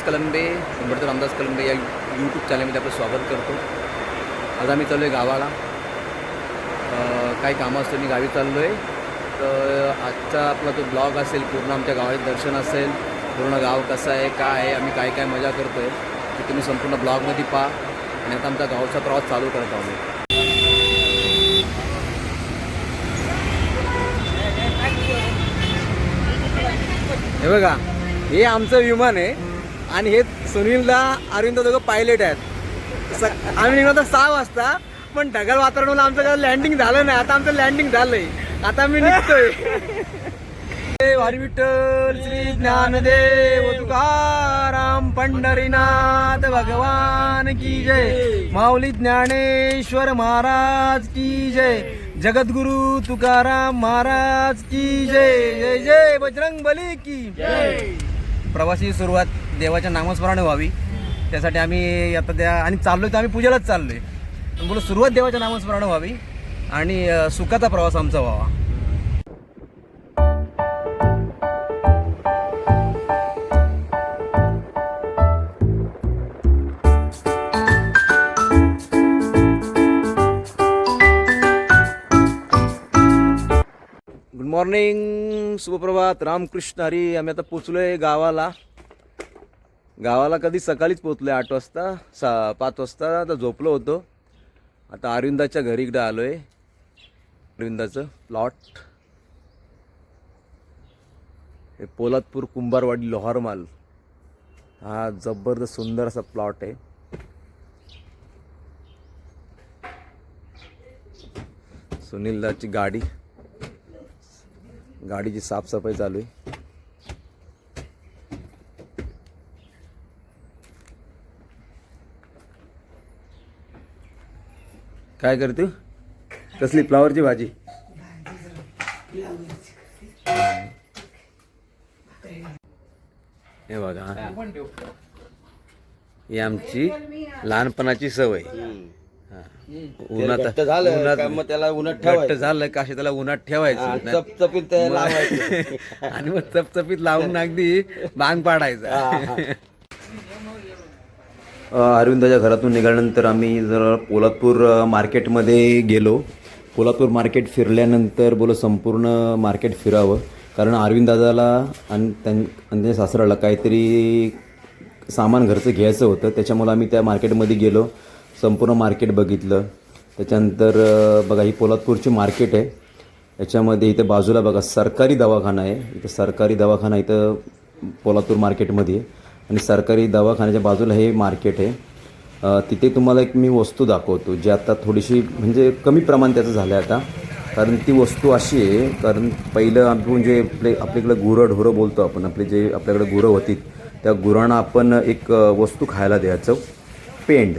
रामदास कलंबे उंबरतो रामदास कलंबे या यूट्यूब चॅनलमध्ये आपलं स्वागत करतो. आज आम्ही चाललो आहे गावाला काही कामं असतं मी गावी चाललो आहे तर आजचा आपला जो ब्लॉग असेल पूर्ण आमच्या गावाचे दर्शन असेल पूर्ण गाव कसं आहे काय आहे आम्ही काय काय मजा करतो आहे ते तुम्ही संपूर्ण ब्लॉगमध्ये पहा. आणि आता आमचा गावचा प्रवास चालू करत आहोत. हे बघा हे आमचं विमान आहे. आणि हे सुनीलदा अरविंद दोघं पायलट आहेत. स आम्ही निघलो सहा वाजता पण ढगाळ वातावरणामुळे आमचं काय लँडिंग झालं नाही. आता आमचं लँडिंग झालंय. आता मी निघतोय. विठ्ठल श्री ज्ञानदेव तुकाराम पंढरीनाथ भगवान की जय. माऊली ज्ञानेश्वर महाराज की जय. जगद्गुरु तुकाराम महाराज की जय. जय जय. बजरंग बली की प्रवासी सुरुवात. देवाच्या नामस्मरणाने व्हावी. त्यासाठी आम्ही आता त्या आणि चाललोय तर आम्ही पूजेलाच चाललोय. पण बोलू सुरुवात देवाच्या नामस्मरणाने व्हावी आणि सुखाचा प्रवास आमचा व्हावा. गुड मॉर्निंग शुभप्रभात. रामकृष्ण हरी आम्ही आता पोचलोय गावाला. गावाला कधी सकाळीच पोचलोय आठ वाजता सा पाच वाजता आता झोपलो होतो. आता अरविंदाच्या घरी इकडे आहे अरविंदाचं प्लॉट हे पोलादपूर कुंभारवाडी लोहारमाल. हा जबरदस्त सुंदर असा प्लॉट आहे. सुनीलदाची गाडी. गाडीची साफसफाई चालू आहे. काय करते? कसली? फ्लावरची भाजी. हे बघा. ही आमची लहानपणाची सवय. हा. उन्हात झालं उन्हात- का मग त्याला उन्हात ठेवायचं? झालं का असे त्याला उन्हात ठेवायचं? चपचपीत आणि मग चपचपीत लावून अगदी बांग पाडायचा. अरविंदाच्या घरातून निघाल्यानंतर आम्ही जरा पोलादपूर मार्केटमध्ये गेलो. पोलादपूर मार्केट फिरल्यानंतर बोलो संपूर्ण मार्केट फिरावं. कारण अरविंद दादाला आणि त्यां त्यांच्या सासऱ्याला काहीतरी सामान घरचं घ्यायचं होतं. त्याच्यामुळे आम्ही त्या मार्केटमध्ये गेलो. संपूर्ण मार्केट बघितलं. त्याच्यानंतर बघा ही पोलादपूरची मार्केट आहे. याच्यामध्ये इथं बाजूला बघा सरकारी दवाखाना आहे. इथं सरकारी दवाखाना इथं पोलादपूर मार्केटमध्ये आहे. आणि सरकारी दवाखान्याच्या बाजूला हे मार्केट आहे. तिथे तुम्हाला एक मी वस्तू दाखवतो जी आता थोडीशी म्हणजे कमी प्रमाण त्याचं झालं आहे आता. कारण ती वस्तू अशी आहे कारण पहिलं आपण जे म्हणजे आपले आपल्याकडे गुरं ढोरं बोलतो आपण. आपले जे आपल्याकडे गुरं होती त्या गुरांना आपण एक वस्तू खायला द्यायचं पेंड.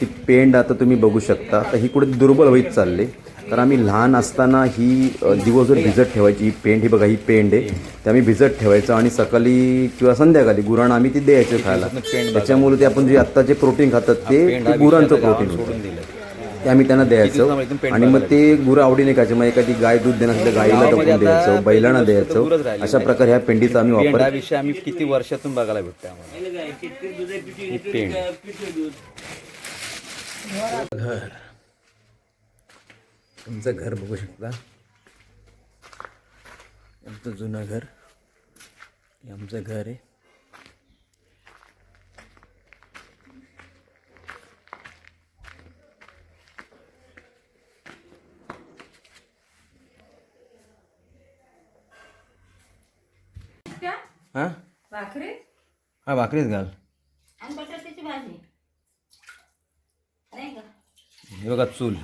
ती पेंड आता तुम्ही बघू शकता. तर ही कुठे दुर्बल होईत चालली. तर आम्ही लहान असताना ही दिवसभर भिजत ठेवायची ही पेंड ही बघा ही पेंड आहे ते आम्ही भिजत ठेवायचं आणि सकाळी किंवा संध्याकाळी गुरांना आम्ही ती द्यायचं खायला. त्याच्यामुळे ते आपण जे आत्ता जे प्रोटीन खातात ते गुरांचं प्रोटीन होतं. ते आम्ही त्यांना द्यायचं आणि मग ते गुरं आवडीने खायचे. मग एखादी गाय दूध देणं असलं गाईला टाकून द्यायचं बैलांना द्यायचं. अशा प्रकारे ह्या पेंडीचा आम्ही वापर हा विषय आम्ही किती वर्षातून बघायला भेटतो आम्हाला. घर. तुमचं घर बघू शकता. आमचं जुनं घर. हे आमचं घर आहे. हा? भाकरी? हा भाकरीच घाल. आणि बटाट्याची भाजी. नाही का? हे बघा चूल.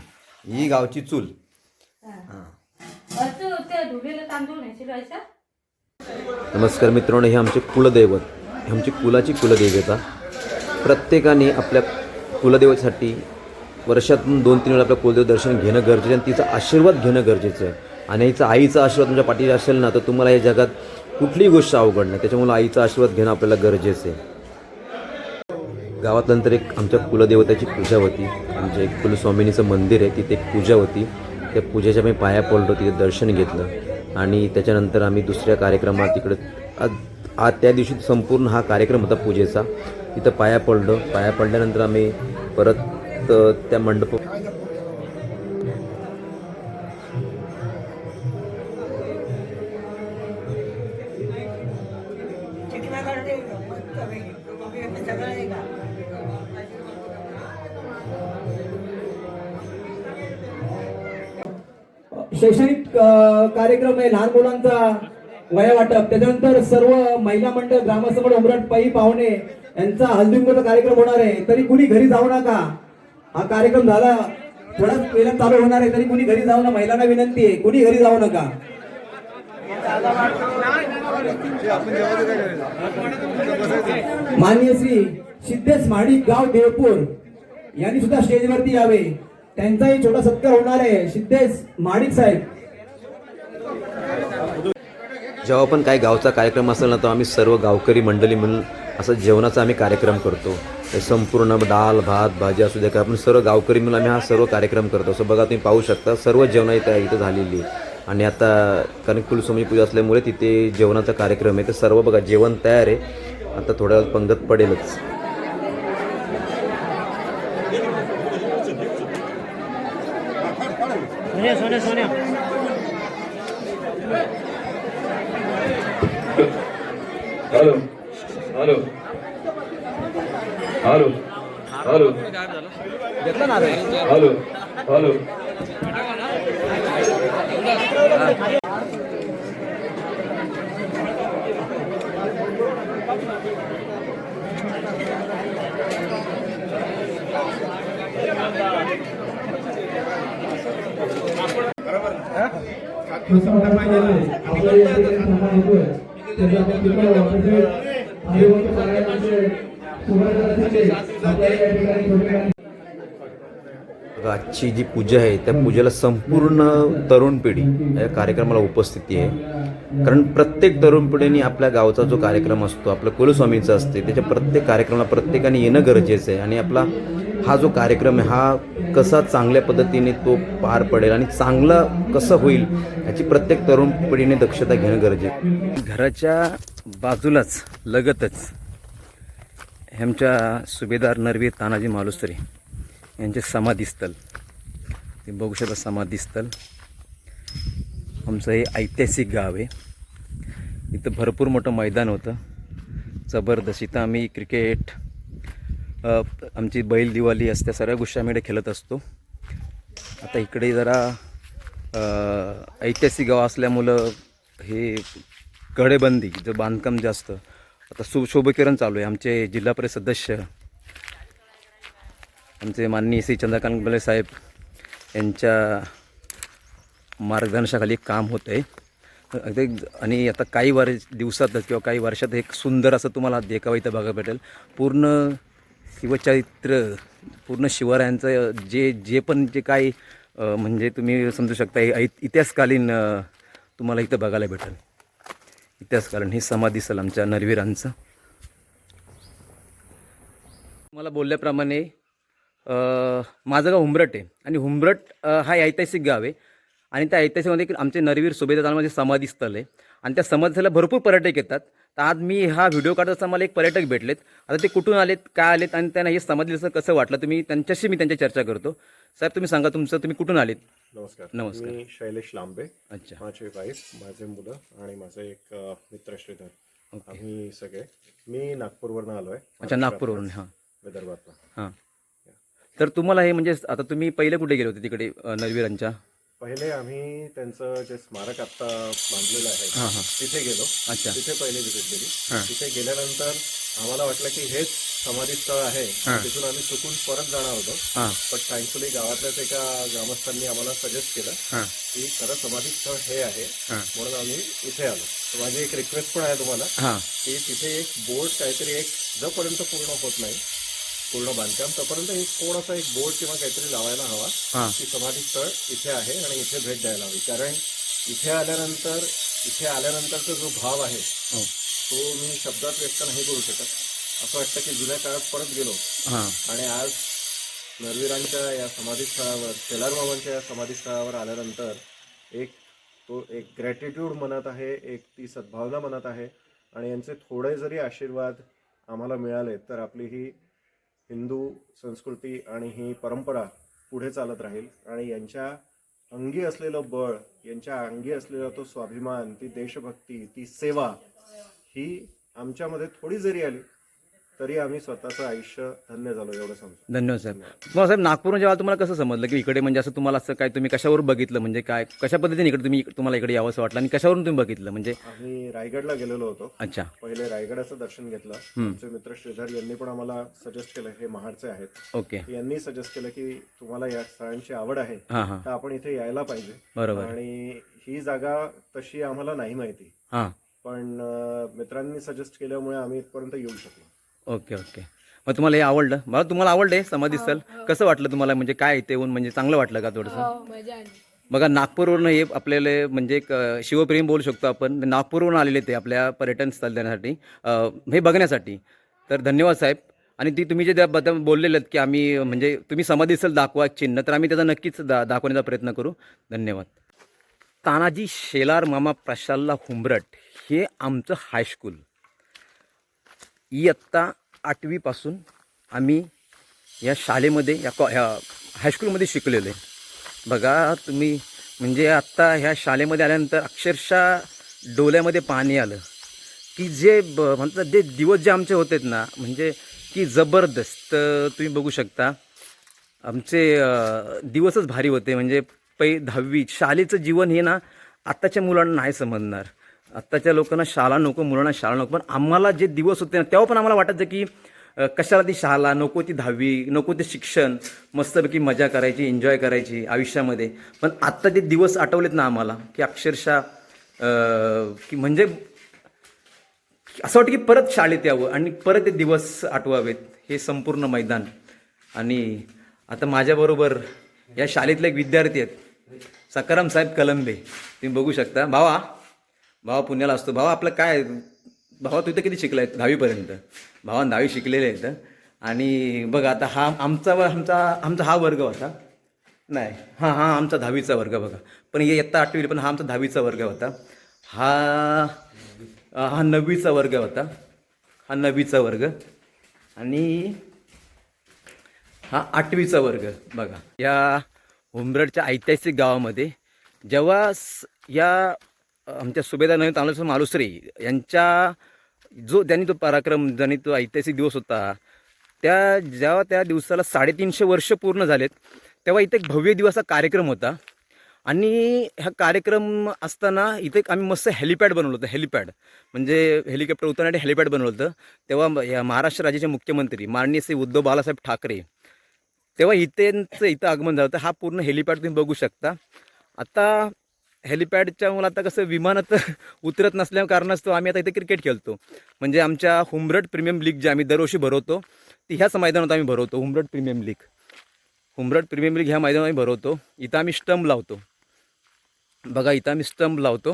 ही गावची चूल. नमस्कार मित्रांनो हे आमचे कुलदैवत. हे आमची कुलाची कुलदेवता प्रत्येकाने आपल्या कुलदेवतेसाठी वर्षातून दोन तीन वेळा आपल्या कुलदेव दर्शन घेणं गरजेचं आहे आणि तिचा आशीर्वाद घेणं गरजेचं आहे. आणि आईचा आईचा आशीर्वाद तुमच्या पाठीशी असेल ना तर तुम्हाला या जगात कुठलीही गोष्ट अवघड नाही. त्याच्यामुळे आईचा आशीर्वाद घेणं आपल्याला गरजेचं आहे. गावात नंतर एक आमच्या कुलदेवताची पूजा होती. आमच्या एक कुलस्वामिनीचं मंदिर आहे तिथे एक पूजा होती. त्या पूजेच्या आम्ही पाया पडलो तिथे दर्शन घेतलं. आणि त्याच्यानंतर आम्ही दुसऱ्या कार्यक्रमात तिकडे आज त्या दिवशी संपूर्ण हा कार्यक्रम होता पूजेचा. तिथं पाया पडलो. पाया पडल्यानंतर आम्ही परत त्या मंडप वया वाटप. त्याच्यानंतर सर्व महिला मंडळ ग्रामसभा उमरट पायी पाहुणे यांचा हल्दीमुखचा कार्यक्रम होणार आहे. तरी कुणी घरी जाऊ नका. हा कार्यक्रम झाला. थोडाच वेळात चालू होणार आहे तरी कुणी घरी जाऊ नका. महिलांना विनंती आहे कुणी घरी जाऊ नका. माननीय श्री सिद्धेश महाडिक गाव देवपूर यांनी सुद्धा स्टेजवरती यावे. त्यांचाही छोटा सत्कार होणार आहे. सिद्धेश महाडिक साहेब. जेव्हा पण काही गावचा कार्यक्रम असेल ना तर आम्ही सर्व गावकरी मंडळी मिळून असं जेवणाचा आम्ही कार्यक्रम करतो. संपूर्ण दाल भात भाजी असू द्या का आपण सर्व गावकरी मिळून आम्ही हा सर्व कार्यक्रम करतो. असं बघा तुम्ही पाहू शकता सर्व जेवण इथं इथं झालेली आणि आता कारण कुलस्वामी पूजा असल्यामुळे तिथे जेवणाचा कार्यक्रम आहे. तर सर्व बघा जेवण तयार आहे. आता थोड्या वेळात पंगत पडेलच. Hello hello hello hello hello hello बघा, आजची जी पूजा आहे त्या पूजेला संपूर्ण तरुण पिढी या कार्यक्रमाला उपस्थिती आहे. कारण प्रत्येक तरुण पिढीने आपल्या गावचा जो कार्यक्रम असतो आपलं कुलस्वामीचा असते त्याच्या प्रत्येक कार्यक्रमाला प्रत्येकाने येणं गरजेचं आहे. आणि आपला हा जो कार्यक्रम आहे हा कसा चांगल्या पद्धतीने तो पार पडेल आणि चांगला कसं होईल याची प्रत्येक तरुण पिढीने दक्षता घेणं गरजेचं घराच्या बाजूलाच लगतच ह्यांच्या सुभेदार नरवीर तानाजी मालुसरे यांचे समाधीस्थल. ते बघू शकता समाधीस्थल. आमचं हे ऐतिहासिक गाव आहे. इथं भरपूर मोठं मैदान होतं. जबरदस्त. इथं आम्ही क्रिकेट आमची बैल दिवाळी असते सर्व गोष्टी आम्ही इकडे खेळत असतो. आता इकडे जरा ऐतिहासिक गाव असल्यामुळं हे कडेबंदी जे बांधकाम जास्त आता सुशोभीकरण चालू आहे. आमचे जिल्हा परिषद सदस्य आमचे माननीय श्री चंद्रकांत बले साहेब यांच्या मार्गदर्शनाखाली एक काम होतं आहे अगदी आणि आता काही वर दिवसातच किंवा काही वर्षात एक सुंदर असं तुम्हाला देखावा इथं बघायला भेटेल. पूर्ण शिवचरित्र पूर्ण शिवरायांचं जे जे पण जे काही म्हणजे तुम्ही समजू शकता हे इतिहासकालीन तुम्हाला इथं बघायला भेटेल. इतिहासकालीन हे समाधी स्थल आमच्या नरवीरांचं. मला बोलल्याप्रमाणे माझं गाव हुंबरट आहे. आणि हुंबरट हा ऐतिहासिक गाव आहे. आणि त्या ऐतिहासिकमध्ये एक आमचे नरवीर सुभेदार माझे समाधीस्थळ आहे. आणि त्या समाधीस्थळाला भरपूर पर्यटक येतात. तर आज मी हा व्हिडिओ काढत असताना मला एक पर्यटक भेटलेत. आता ते कुठून आलेत काय आलेत आणि त्यांना हे समाधीस्थळ कसं वाटलं तुम्ही त्यांच्याशी मी त्यांच्या चर्चा करतो. साहेब तुम्ही सांगा तुमचं तुम्ही कुठून आलेत? नमस्कार. नमस्कार. मी शैलेश लांबे. अच्छा. माझे वाईफ माझे मुलं आणि माझे एक मित्र श्रीधर. आम्ही सगळे मी नागपूरवरून आलोय. अच्छा नागपूरवरून हां. विदर्भातला हां. तर तुम्हाला हे म्हणजे आता तुम्ही पहिले कुठे गेले होते तिकडे नरवीरांच्या? पहिले आम्ही त्यांचं जे स्मारक आता बांधलेलं हां, आहे हां. तिथे गेलो. अच्छा. तिथे पहिले विजिट हां. दिली तिथे गेल्यानंतर आम्हाला वाटलं की हेच समाधी स्थळ आहे. तिथून आम्ही चुकून परत जाणार होतो. हां. पण थँकफुली गावातल्याच एका ग्रामस्थांनी आम्हाला सजेस्ट केलं हां. की खरं समाधी स्थळ हे आहे. हां. म्हणून आम्ही इथे आलो. तर माझी एक रिक्वेस्ट पण आहे तुम्हाला हां. की तिथे एक बोर्ड काहीतरी एक जोपर्यंत पूर्ण होत नाही पूर्ण बांधकाम. तोपर्यंत एक थोडासा एक बोर्ड किंवा काहीतरी लावायला हवा. की समाधी स्थळ इथे आहे आणि इथे भेट द्यायला हवी. कारण इथे आल्यानंतर इथे आल्यानंतरचा जो भाव आहे हो. तो मी शब्दात व्यक्त नाही करू शकत. असं वाटतं की जुन्या काळात परत गेलो. आणि आज नरवीरांच्या या समाधीस्थळावर शेलार मामांच्या या समाधीस्थळावर आल्यानंतर एक तो एक ग्रॅटिट्यूड मनात आहे एक ती सद्भावना मनात आहे. आणि यांचे थोडे जरी आशीर्वाद आम्हाला मिळाले तर आपली ही हिंदू संस्कृती आणि ही परंपरा पुढे चालत राहील आणि यांच्या अंगी असलेलं बळ यांच्या अंगी असलेला तो स्वाभिमान ती देशभक्ती ती सेवा ही आमच्यामध्ये थोडी जरी आली तरी आम्ही स्वतःचं आयुष्य धन्य झालो एवढं समजू धन्यवाद साहेब मग साहेब नागपूर जेव्हा तुम्हाला कसं समजलं की इकडे म्हणजे असं तुम्हाला असं काय तुम्ही कशावर बघितलं? म्हणजे काय कशा पद्धतीने इकडे तुम्ही तुम्हाला इकडे यावंसं वाटलं आणि कशावरून तुम्ही बघितलं? म्हणजे आम्ही रायगडला गेलेलो होतो. अच्छा. पहिले रायगडाचं दर्शन घेतलं. आमचे मित्र श्रीधर यांनी पण आम्हाला सजेस्ट केलं हे महाडचे आहेत. ओके. यांनी सजेस्ट केलं की तुम्हाला या स्थळांची आवड आहे हां हां. तर आपण इथे यायला पाहिजे. बरोबर. आणि ही जागा तशी आम्हाला नाही माहिती. हां. पण अं, मित्रांनी सजेस्ट केल्यामुळे आम्ही इथपर्यंत येऊ शकलो. Okay okay. मग तुम्हाला हे आवडलं? मला तुम्हाला आवडले समाधी स्थल. कसं वाटलं तुम्हाला? म्हणजे काय इथे येऊन म्हणजे चांगलं वाटलं का थोडंसं? बघा नागपूरवरून हे आपल्याला म्हणजे एक अ, शिवप्रेमी बोलू शकतो आपण. नागपूरवरून आलेले ते आपल्या पर्यटन स्थळ देण्यासाठी अ, हे बघण्यासाठी. तर धन्यवाद साहेब. आणि ती तुम्ही जे त्याबद्दल बोललेले आहेत की आम्ही म्हणजे तुम्ही समाधी स्थळ दाखवा एक चिन्ह तर आम्ही त्याचा नक्कीच दा दाखवण्याचा प्रयत्न करू. धन्यवाद. तानाजी शेलार मामा प्रशाल्ला हुंबरट हे आमचं हायस्कूल इयत्ता आठवीपासून आम्ही या शाळेमध्ये या कॉ ह्या हायस्कूलमध्ये शिकलेलो आहे. बघा तुम्ही म्हणजे आत्ता ह्या शाळेमध्ये आल्यानंतर अक्षरशः डोल्यामध्ये पाणी आलं. की जे ब म्हणतात जे दिवस जे आमचे होतेत ना म्हणजे की जबरदस्त तुम्ही बघू शकता. आमचे दिवसच भारी होते. म्हणजे पै दहावी शाळेचं जीवन हे ना आत्ताच्या मुलांना नाही समजणार. आत्ताच्या लोकांना शाळा नको मुलांना शाळा नको पण आम्हाला जे दिवस होते ना तेव्हा पण आम्हाला वाटायचं की कशाला ती शाळा नको ती दहावी नको ते शिक्षण मस्तपैकी मजा करायची एन्जॉय करायची आयुष्यामध्ये. पण आत्ता ते दिवस आठवलेत ना आम्हाला की अक्षरशः की म्हणजे असं वाटतं की परत शाळेत यावं आणि परत ते दिवस आठवावेत हे संपूर्ण मैदान. आणि आता माझ्याबरोबर या शाळेतले एक विद्यार्थी आहेत सकाराम साहेब कलंबे तुम्ही बघू शकता. भावा भावा पुण्याला असतो. भावा आपलं काय? भावा तू इथं किती शिकला आहे दहावीपर्यंत. भावा दहावी शिकलेले आहेत. आणि बघा आता हा आमचा व- आमचा आमचा हा वर्ग होता. नाही हां हां आमचा दहावीचा वर्ग बघा. पण हे इयत्ता आठवी पण हा आमचा दहावीचा वर्ग होता. हा हा नववीचा वर्ग होता. हा नववीचा वर्ग. आणि हा आठवीचा वर्ग बघा. या हुंबरडच्या ऐतिहासिक गावामध्ये जेव्हा स- या आमच्या सुभेदार नवीन तांदूळ मालुसरे यांच्या जो त्यांनी तो पराक्रम ज्यांनी तो ऐतिहासिक दिवस होता त्या जेव्हा त्या दिवसाला साडेतीनशे वर्ष पूर्ण झालेत तेव्हा इथे एक भव्य दिवसाचा कार्यक्रम होता. आणि हा कार्यक्रम असताना इथे एक आम्ही मस्त हेलिपॅड बनवलं होतं हेलिपॅड. म्हणजे हेलिकॉप्टर उतरण्यासाठी हेलिपॅड बनवलं होतं. तेव्हा या महाराष्ट्र राज्याचे मुख्यमंत्री माननीय श्री उद्धव बाळासाहेब ठाकरे तेव्हा इथेचं इथं आगमन झालं होतं. हा पूर्ण हेलिपॅड तुम्ही बघू शकता. आता हेलिपॅडच्या आता कसं विमानात उतरत नसल्या कारणास्तव आम्ही आता इथे क्रिकेट खेळतो. म्हणजे आमच्या हुमरट प्रीमियम लीग जे आम्ही दरवर्षी भरवतो ती ह्याच मैदानात आम्ही भरवतो Humrat premier league. Humrat premier league ह्या मैदानात आम्ही भरवतो. इथं आम्ही स्टंप लावतो. बघा इथं आम्ही स्टंप लावतो.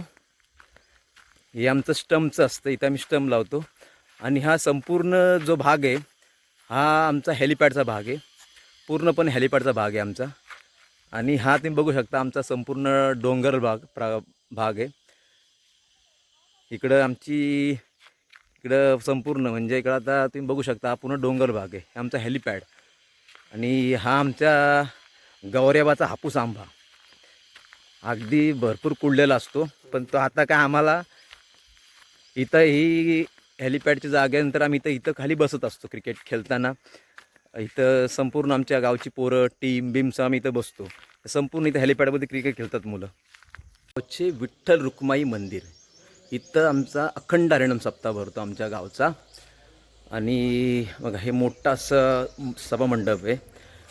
हे आमचं स्टंपचं असतं इथं आम्ही स्टंप लावतो. आणि हा संपूर्ण जो भाग आहे हा आमचा हेलिपॅडचा भाग आहे. पूर्णपणे हेलिपॅडचा भाग आहे आमचा. आणि हा तुम्ही बघू शकता आमचा संपूर्ण डोंगर भाग प्रा भाग आहे. इकडं आमची इकडं संपूर्ण म्हणजे इकडं आता तुम्ही बघू शकता हा पूर्ण डोंगर भाग आहे. आमचा हेलिपॅड. आणि हा आमच्या गौरेबाचा हापूस आंबा. अगदी भरपूर कुडलेला असतो पण तो आता काय आम्हाला इथं ही हेलिपॅडच्या जागेनंतर आम्ही इथं इथं खाली बसत असतो क्रिकेट खेळताना. इथं संपूर्ण आमच्या गावची पोरं टीम बिम्स आम्ही इथं बसतो. संपूर्ण इथं हेलिपॅडमध्ये क्रिकेट खेळतात मुलं. गावचे विठ्ठल रुक्माई मंदिर. इथं आमचा अखंड आरणम सप्ताह भरतो आमच्या गावचा. आणि बघा हे मोठं असं सभामंडप आहे.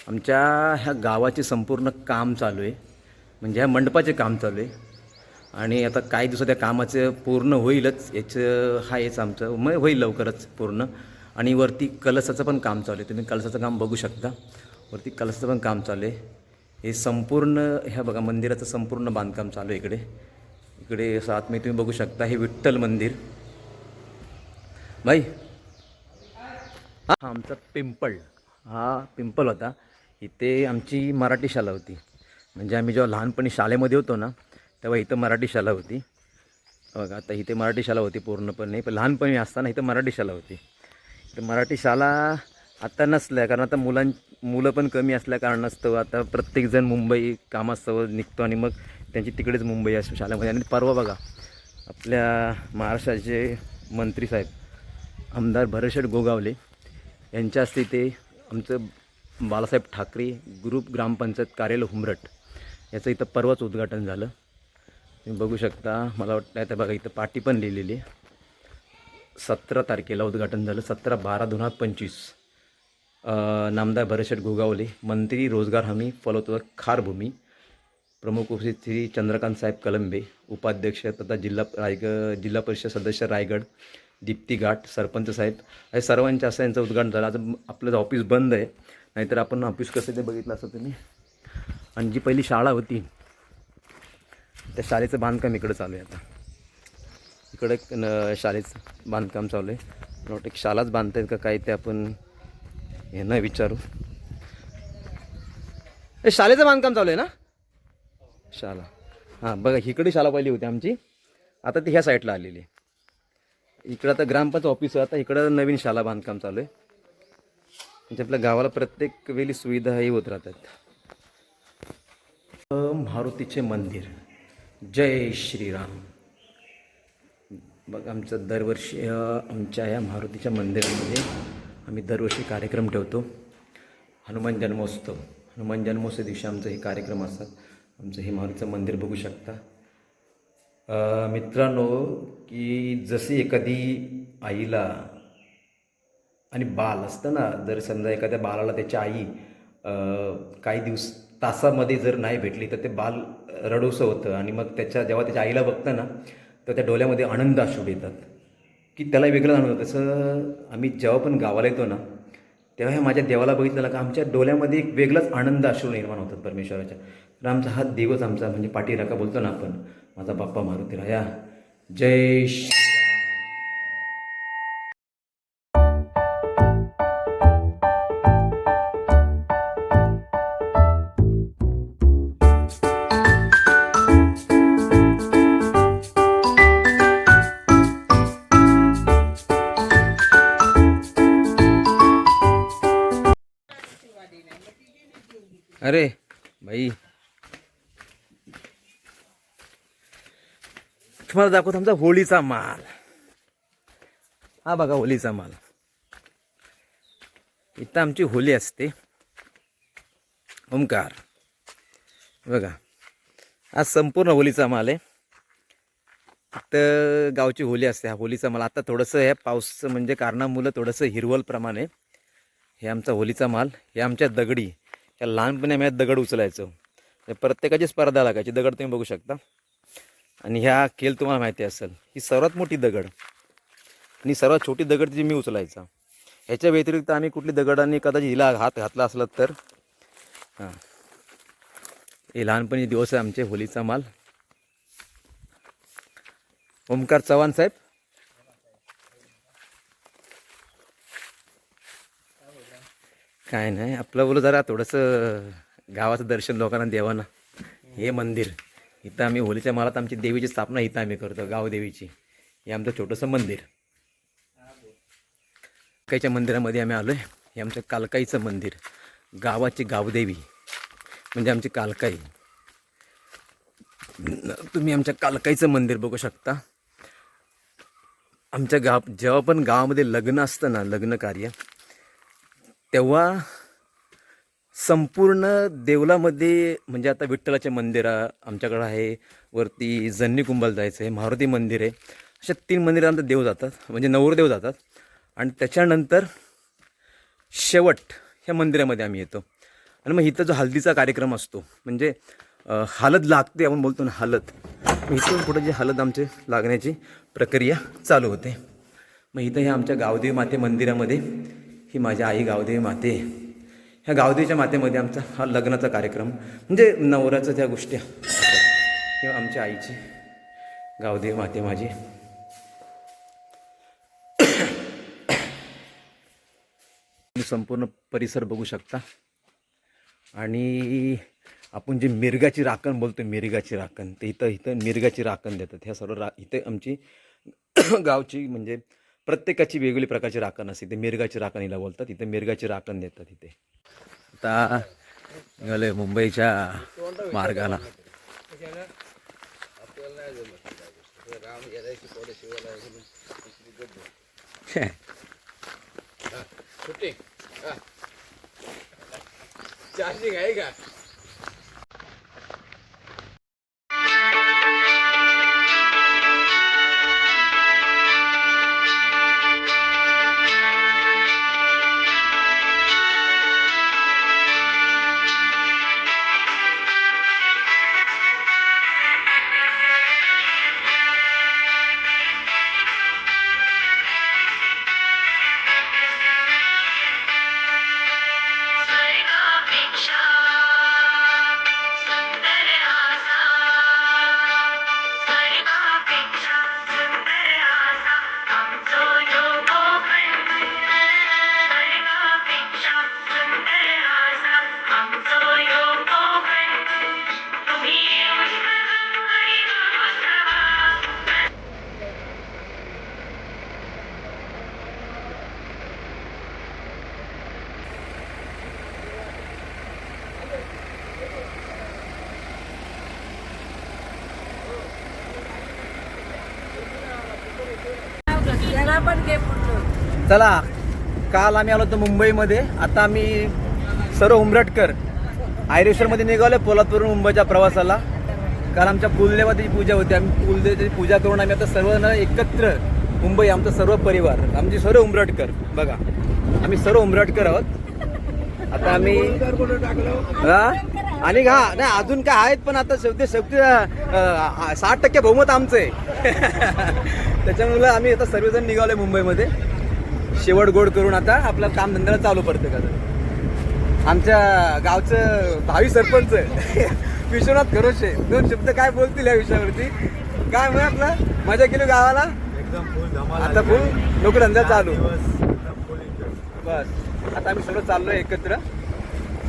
आमच्या ह्या गावाचे संपूर्ण काम चालू आहे. म्हणजे ह्या मंडपाचे काम चालू आहे. आणि आता काही दिवसात त्या कामाचं पूर्ण होईलच. याचं हा याचं आमचं मग होईल लवकरच पूर्ण. आणि वरती कलसाचं पण काम चालू आहे. तुम्ही कलसाचं काम बघू शकता. वरती कलसाचं पण काम चालू आहे. हे संपूर्ण ह्या बघा मंदिराचं संपूर्ण बांधकाम चालू आहे इकडे. इकडे असं आतमध्ये तुम्ही बघू शकता हे विठ्ठल मंदिर. भाई हा आमचा पिंपळ. हा पिंपल होता. इथे आमची मराठी शाळा होती. म्हणजे आम्ही जेव्हा लहानपणी शाळेमध्ये होतो ना तेव्हा इथं मराठी शाळा होती. बघा आता इथे मराठी शाळा होती पूर्णपणे. पण लहानपणी असताना इथं मराठी शाळा होती. तर मराठी शाळा आता नसल्या कारण आता मुलां मुलं पण कमी असल्या कारणास्तव आता प्रत्येकजण मुंबई कामास्तव निघतो आणि मग त्यांची तिकडेच मुंबई असतो शाळेमध्ये. आणि परवा बघा आपल्या महाराष्ट्राचे मंत्री साहेब आमदार भरतशेठ गोगावले यांच्या हस्ते ते आमचं बाळासाहेब ठाकरे ग्रुप ग्रामपंचायत कार्यालय हुमरट याचं इथं परवाच उद्घाटन झालं. तुम्ही बघू शकता मला वाटतं आता बघा इथं पाटी पण लिहिलेली आहे. सतरा तारखेला उद्घाटन झालं. सतरा बारा दोन हजार पंचवीस. नामदार भरशेट गोगावले मंत्री रोजगार हमी फलोत्पादक खारभूमी प्रमुख उपस्थित श्री चंद्रकांत साहेब कलंबे उपाध्यक्ष तथा जिल्हा रायगड जिल्हा परिषद सदस्य रायगड दीप्ती घाट सरपंच साहेब हे सर्वांच्या असं यांचं उद्घाटन झालं. आता आपलं ऑफिस बंद आहे नाहीतर आपण ऑफिस कसं ते बघितलं असं तुम्ही. आणि जी पहिली शाळा होती त्या शाळेचं बांधकाम इकडं चालू आहे आता. इकडे शाळेचं बांधकाम चालू आहे. मला वाटतं की शाळाच बांधतायत का काय ते आपण हे नाही विचारू. ए शाळेचं बांधकाम चालू आहे ना? शाला. हां बघा इकडे शाळा पहिली होती आमची. आता ती ह्या साईडला आलेली आहे. इकडं आता ग्रामपंचायत ऑफिस आहे. आता इकडं नवीन शाळा बांधकाम चालू आहे. म्हणजे आपल्या गावाला प्रत्येक वेळी सुविधा ही होत राहतात. मारुतीचे मंदिर. जय श्रीराम. बघ आमचं दरवर्षी आमच्या या मारुतीच्या मंदिरामध्ये आम्ही दरवर्षी कार्यक्रम ठेवतो. हनुमान जन्मोत्सव. हनुमान जन्मोत्सव दिवशी आमचं हे कार्यक्रम असतात. आमचं हे मारुतीचं मंदिर बघू शकता. मित्रांनो की जशी एखादी आईला आणि बाल असतं ना जर समजा एखाद्या बालाला त्याची आई काही दिवस तासामध्ये जर नाही भेटली तर ते बाल रडूसं होतं आणि मग त्याच्या जेव्हा त्याच्या आईला बघतं ना तर त्या डोळ्यामध्ये आनंद अश्रू येतात. की त्याला वेगळं जाणवतं. तसं आम्ही जेव्हा पण गावाला येतो ना तेव्हा ह्या माझ्या देवाला बघितलं का आमच्या डोळ्यामध्ये एक वेगळाच आनंद अश्रू निर्माण होतात परमेश्वराच्या. तर आमचा हा देवच आमचा म्हणजे पाठीराखा बोलतो ना आपण माझा बाप्पा मारुती राया जय तुम्हाला दाखवतो आमचा होळीचा माल. हा बघा होळीचा माल. इथं आमची होली असते. ओंकार बघा. आज संपूर्ण होलीचा माल आहे. इथं गावची होली असते. हा होलीचा माल. आता थोडंसं हे पाऊस म्हणजे कारणामुळं थोडंसं हिरवलप्रमाणे हे आमचा होलीचा माल. हे आमच्या दगडी. या लहानपणी आम्ही दगड उचलायचो. प्रत्येकाची स्पर्धा लागायची. दगड तुम्ही बघू शकता. आणि ह्या केल तुम्हाला माहिती असेल ही सर्वात मोठी दगड. आणि सर्वात छोटी दगड जी मी उचलायचा. ह्याच्या व्यतिरिक्त आम्ही कुठली दगडांनी कदाचित हिला हात घातला असला तर? हां. हे लहानपणी दिवस आहे आमचे होलीचा माल. ओमकार चव्हाण साहेब. काय नाही आपलं बोलू जरा थोडंसं गावाचं दर्शन लोकांना द्यावं ना. हे मंदिर. इथं आम्ही होलीच्या मालात आमची देवीची स्थापना इथं आम्ही करतो गावदेवीची हे आमचं छोटंसं मंदिर. कालकाईच्या मंदिरामध्ये आम्ही आलो आहे हे आमचं कालकाईचं मंदिर. गावाची गावदेवी. म्हणजे आमची कालकाई. तुम्ही आमच्या कालकाईचं मंदिर बघू शकता. आमच्या गाव जेव्हा पण गावामध्ये लग्न असतं ना लग्न कार्य तेव्हा संपूर्ण देवलामध्ये म्हणजे आता विठ्ठलाचे मंदिर आमच्याकडं आहे. वरती जन्नी कुंभाला जायचं आहे मारुती मंदिर आहे. अशा तीन मंदिरांत देव जातात म्हणजे नवरदेव जातात. आणि त्याच्यानंतर शेवट ह्या मंदिरामध्ये आम्ही येतो. आणि मग इथं जो हल्दीचा कार्यक्रम असतो म्हणजे हालत लागते आपण बोलतो ना हालत. मग इथून पुढे जी हालत आमचे लागण्याची प्रक्रिया चालू होते. मग इथं ह्या आमच्या गावदेवी माते मंदिरामध्ये ही माझी आई गावदेवी माते ह्या गावदेवीच्या मातेमध्ये आमचा हा लग्नाचा कार्यक्रम म्हणजे नवऱ्याचं त्या गोष्टी. किंवा आमच्या आईची. गावदेवी माते माझी. तुम्ही संपूर्ण परिसर बघू शकता. आणि आपण जे मिरगाची राखण बोलतो मिरगाची राखण ते इथं इथं मिरगाची राखण देतात. ह्या सर्व रा इथे आमची गावची म्हणजे प्रत्येकाची वेगवेगळी प्रकारची राखण असते. ते मिरगाची राखण हिला बोलतात तिथे मिरगाची राखण देतात तिथे आता निघाले मुंबईच्या मार्गाला. चार्जिंग आहे का? मला पण घे चला काल आम्ही आलो होतो मुंबईमध्ये. आता आम्ही सर्व उमरटकर आयरेश्वरमध्ये निघालो पोलादपूरून मुंबईच्या प्रवासाला. काल आमच्या कुलदेवाची पूजा होती. आम्ही कुलदेवाची पूजा करून आम्ही आता सर्व एकत्र मुंबई आमचा सर्व परिवार आमचे सर्व उमरटकर. बघा आम्ही सर्व उमरटकर आहोत. आता आम्ही हा? आणि हा नाही अजून काय आहेत पण आता शेवटी शेवटी साठ टक्के बहुमत आमचं आहे. त्याच्यामुळे आम्ही आता सर्वजण निघालोय मुंबईमध्ये. शेवट गोड करून आता आपलं काम धंद्याला चालू पडतं का? आमच्या गावचं भावी सरपंच विश्वनाथ खरोशे. दोन शब्द काय बोलतील या विषयावरती? काय म्हणजे आपलं? मजा केली गावाला? आता फुल नोकरधंदा चालू. बस. आता आम्ही सर्व चाललोय एकत्र.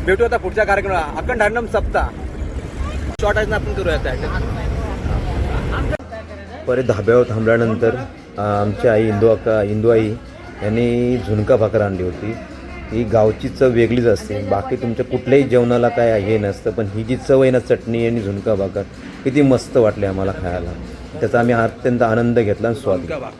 भेटू आता पुढच्या कार्यक्रमाला. अखंड हरणम सप्ताह. शॉर्ट आहे ना आपण करूया आता परत धाब्यावर थांबल्यानंतर आमची आई इंदू अक्का इंदू आई यांनी झुणका भाकर आणली होती. ही गावची चव वेगळीच असते. बाकी तुमच्या कुठल्याही जेवणाला काय हे नसतं पण ही जी चव आहे ना चटणी आणि झुणका भाकर किती मस्त वाटली आम्हाला खायला. त्याचा आम्ही अत्यंत आनंद घेतला आणि स्वाद घेतला.